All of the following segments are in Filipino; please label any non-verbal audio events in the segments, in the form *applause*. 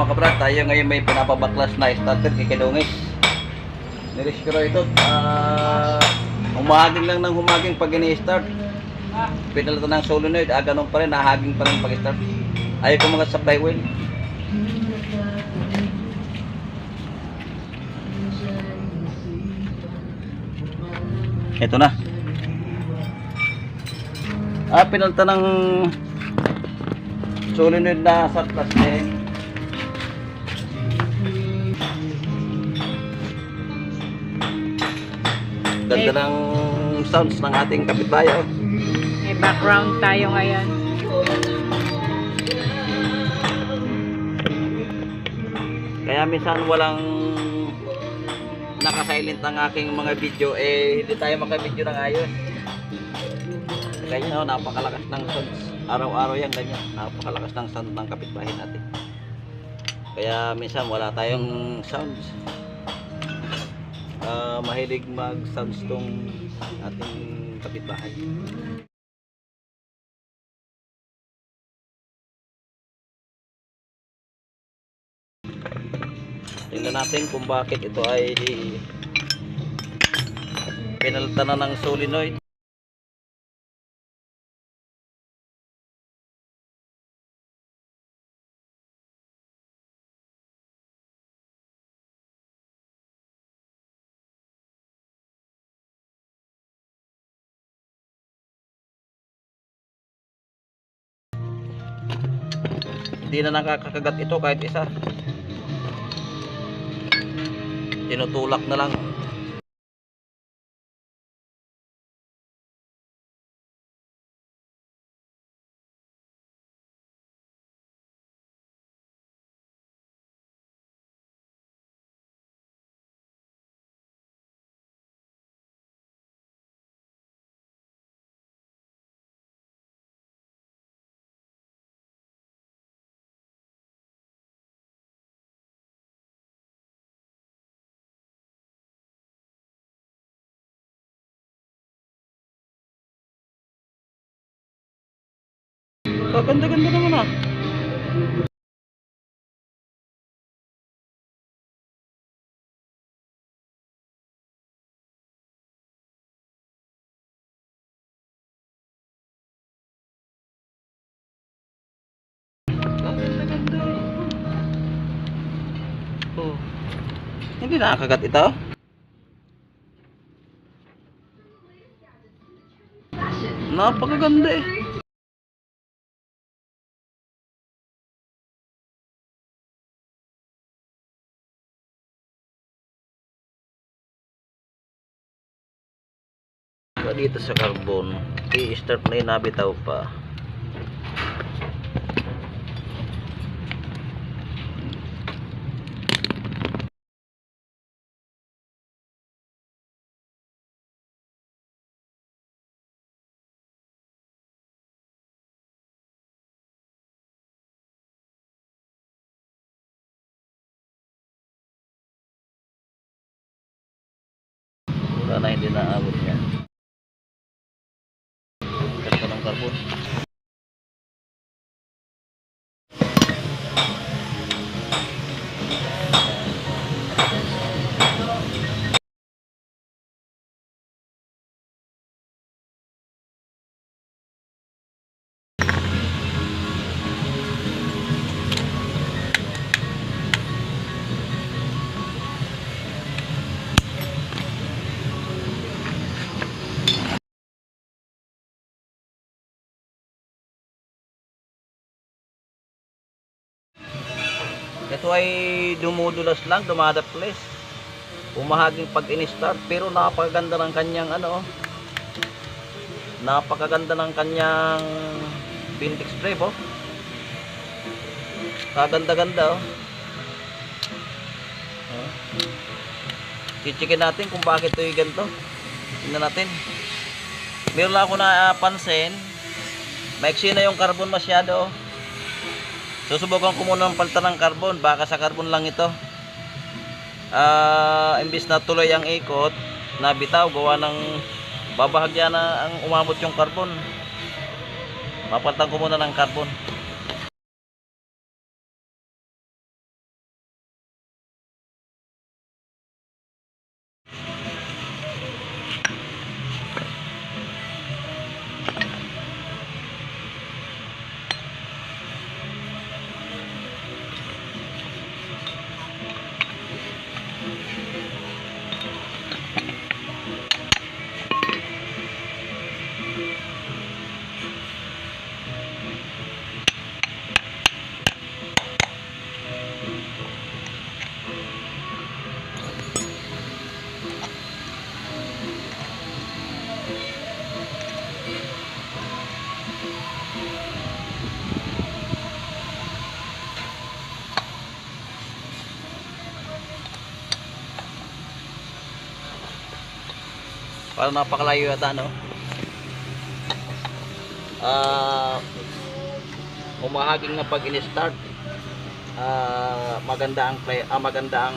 Mga kabrad, tayo ngayon may pinapabaklas na starter kay Kadungis. Nirescue ito. Ah, humaging lang ng humaging pag ini-start. Pinalata ng solenoid, ah, ganun pa rin, nahaging pa rin pag-start. Ayaw ko mga supply wheel. Ito na. Ah, pinalta ng solenoid na sa plastic. Ganda ng sounds ng ating kapitbahay. oh. May background tayo ngayon. Kaya minsan walang nakasilent ang aking mga video eh hindi tayo maka-video ng ayos. Ganyan oh, napakalakas ng sounds. Araw-araw yan ganyan. Napakalakas ng sound ng kapitbahay natin. Kaya minsan wala tayong sounds. Ah, mahilig mag-sounds tong ating kapitbahay. Tingnan natin kung bakit ito ay pinalitan na ng solenoid. Hindi na nakakakagat ito kahit isa. Tinutulak na lang. Kaganda-ganda naman ah. Oh. Hindi nakakagat ito? Napakaganda eh. Saka dito sa carbon, i-start na yung nabitaw pa. Na hindi naabot niya. Ay dumudulas lang, dumadaples. Umahaging pag in-start pero napakaganda ng kanyang ano. Napakaganda ng kanyang Bintex spray oh. Kaganda-ganda oh. Oh. Chichikin natin kung bakit ito yung ganito. Tingnan natin. Meron lang ako napansin. Maiksi na yung carbon masyado oh. Susubukan ko muna ng palta ng carbon. Baka sa carbon lang ito. Ah, imbis na tuloy ang ikot, nabitaw gawa ng babahagya na ang umabot yung carbon. Mapaltan ko muna ng carbon. Parang napakalayo yata, no? Ah, umahaging na pag in-start. Ah, maganda ang ah, maganda ang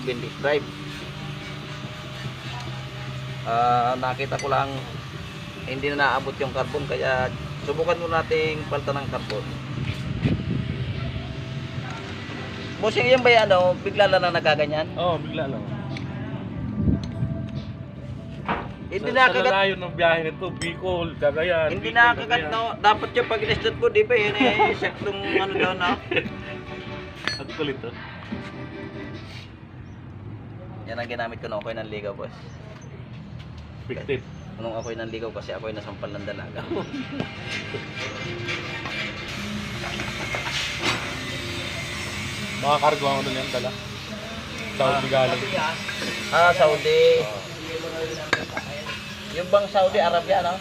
bindis drive. Ah, nakita ko lang hindi na naabot yung carbon kaya subukan mo nating palta ng carbon. Bossing yan ba yan, ano? Bigla lang na nagaganyan? Oo, oh, bigla lang. Hindi sa, na sa kagat lalayo ng biyahe nito, Bicol, Cagayan. Hindi nakakagat Cagayan. no. Dapat yung pag in-start ko, di ba yun eh, *laughs* saktong ano daw no? Ang kulit oh. Yan ang ginamit ko nung ako'y nanligaw, boss. Fictive. Nung ako'y nanligaw kasi ako'y nasampal ng dalaga. *laughs* Mga cargo ang ano yan, dala. Saudi galing. ah, Saudi. Yung bang Saudi Arabia, no?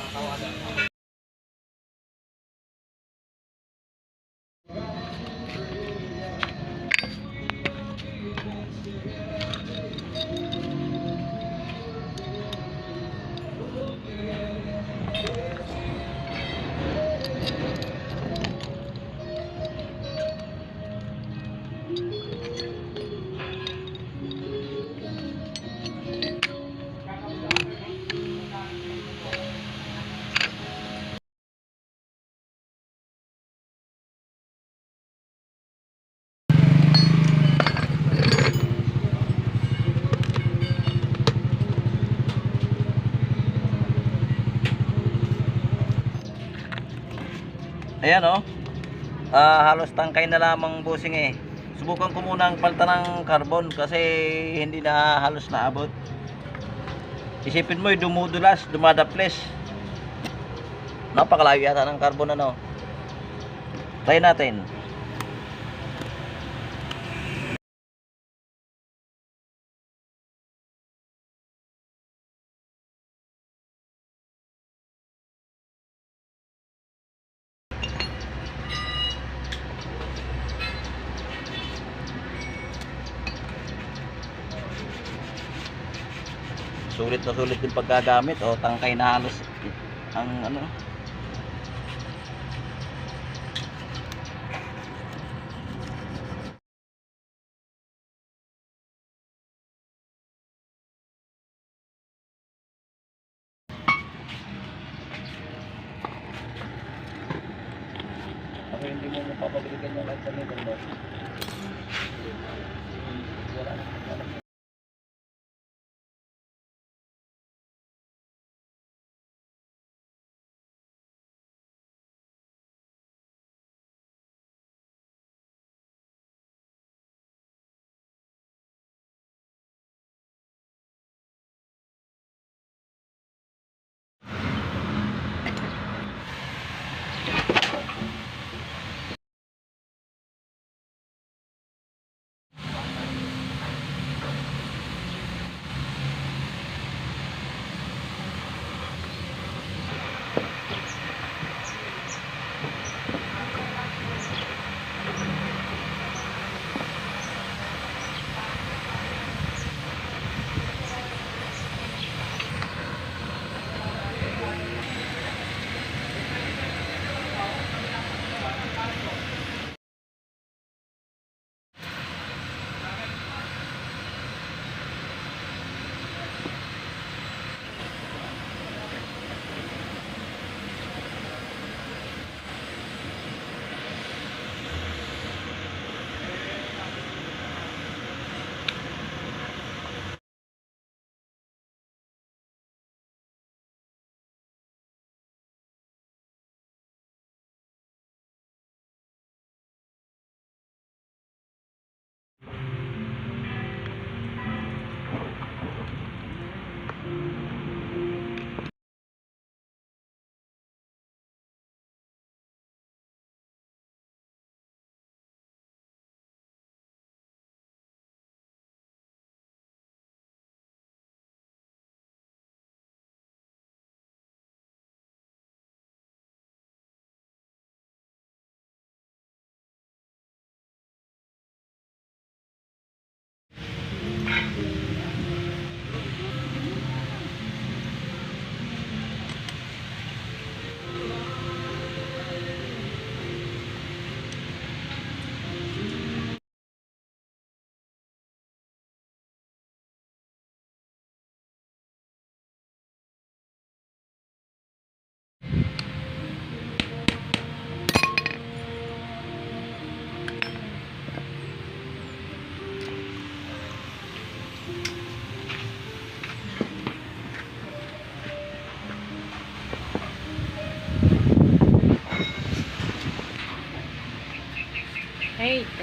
Ayan, oh. Ah, halos tangkay na lamang busing eh. Subukan ko muna ang palta ng carbon kasi hindi na halos naabot. Isipin mo, dumudulas, dumadaples. Napakalayo yata ng carbon ano. Try natin. Paggagamit o tangkay na halos ang ano.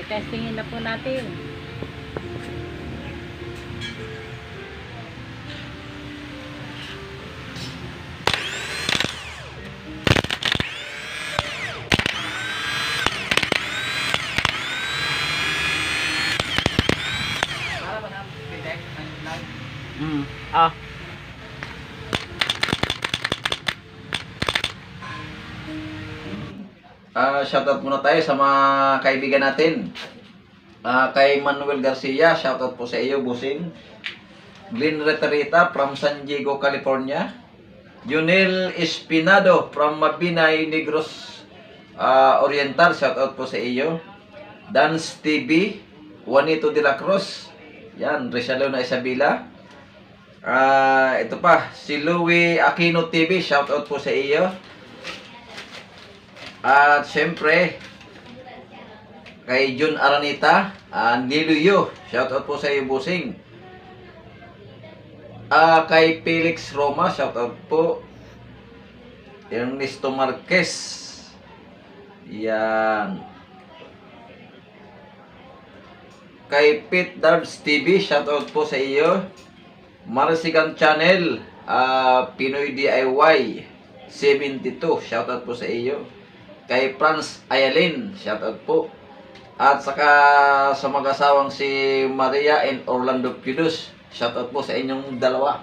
Testingin na po natin. Mm. Ah. Shoutout muna tayo sa mga kaibigan natin. Ah, kay Manuel Garcia, shoutout po sa iyo, Busing. Glenn Retarita from San Diego, California. Junel Espinado from Mabinay, Negros ah, Oriental, shoutout po sa iyo. Dance TV, Juanito de la Cruz. Yan, Rizalo na Isabela. Ah, ito pa, si Louie Aquino TV, shoutout po sa iyo. At syempre, kay Jun Aranita, uh, Niluyo, shoutout po sa iyo, Busing. Ah, kay Felix Roma, shoutout po. Ernesto Marquez. Yan. Kay Pete Darbs TV, shoutout po sa iyo. Marasigan Channel, ah, Pinoy DIY 72, shoutout po sa iyo. Kay Franz Ayalin, shoutout po. At saka sa mag-asawang si Maria and Orlando Pidus, shoutout po sa inyong dalawa.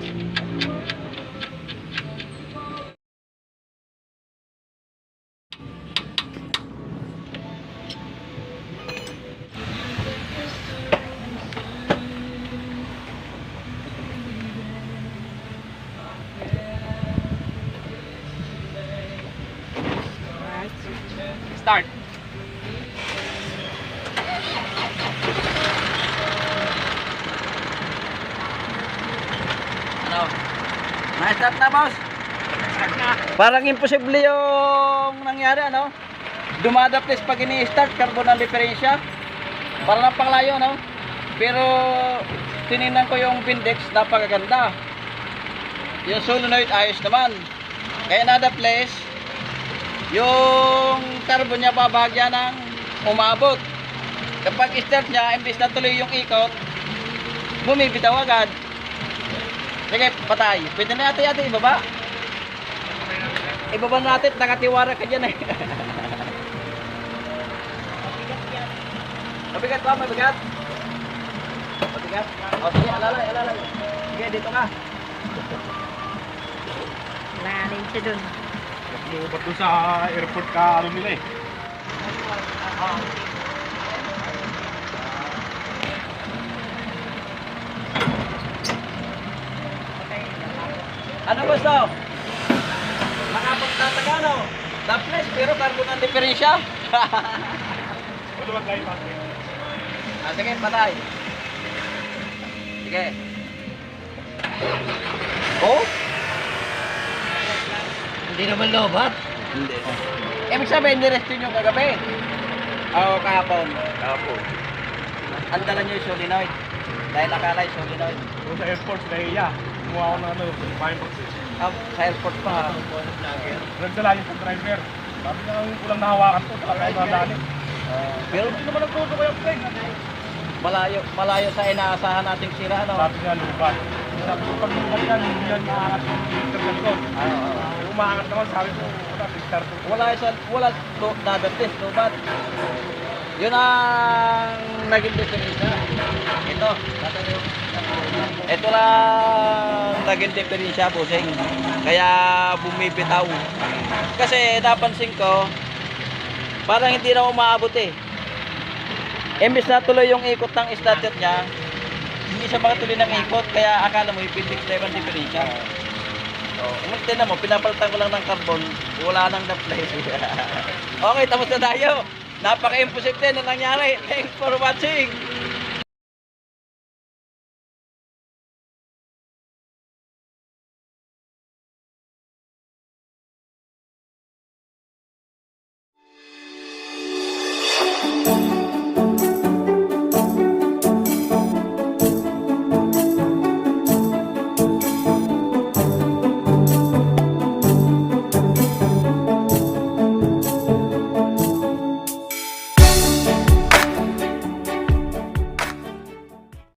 Parang imposible yung nangyari, ano? Dumadaplis pag ini-start, carbon ang diferensya. Parang lang panglayo, no? Pero, tinignan ko yung Vindex, napakaganda. Yung solenoid, ayos naman. Kaya nadaplis, yung carbon niya babagya ng umabot. Kapag start niya, imbis na tuloy yung ikot, bumibitaw agad. Sige, patay. Pwede na natin ibaba. Ibaba natin, nakatiwara ka dyan eh. Mabigat ba? Mabigat? Mabigat? O sige, alalay, alalay. Sige, dito ka. Lalim siya dun. Lubat doon sa airport ka, ano nila eh. Ano gusto? Makapagtataga, no? Taples, pero carbon ang diferensya. Ano ba tayo pa? ah, sige, patay. Sige. Oh? Hindi naman lobat. Hindi. Ibig sabihin, niresto nyo kagabi. Oo, kahapon. Tapo. Ang dala nyo yung solenoid. Dahil akala yung solenoid. Sa airport, sa Naiya. Kumuha ako ng ano, fine box Ah, sa airport pa. Nagdala yung driver. Sabi niya lang kulang nahawakan to, saka tayo nadali. Pero Hindi naman nagtuto ko yung play. malayo, malayo sa inaasahan nating sira, no? Sabi niya, lubat. Sabi ko, pag lubat yan, hindi yan maangat yung internet ko. Ah. Kung umaangat naman, sabi ko, wala, restart ko. wala wala lo, dadating lubat. Yun ang naging diferensya. Ito. Ito lang naging diferensya, bossing. Kaya bumibitaw. Kasi napansin ko, parang hindi na umaabot eh. Imbis na tuloy yung ikot ng starter niya, hindi siya makatuloy ng ikot, kaya akala mo yung na yung differential. So, tinan mo, pinapalitan ko lang ng carbon, wala nang na-play. *laughs* okay, tapos na tayo. Napaka-imposible na nangyari. Thanks for watching.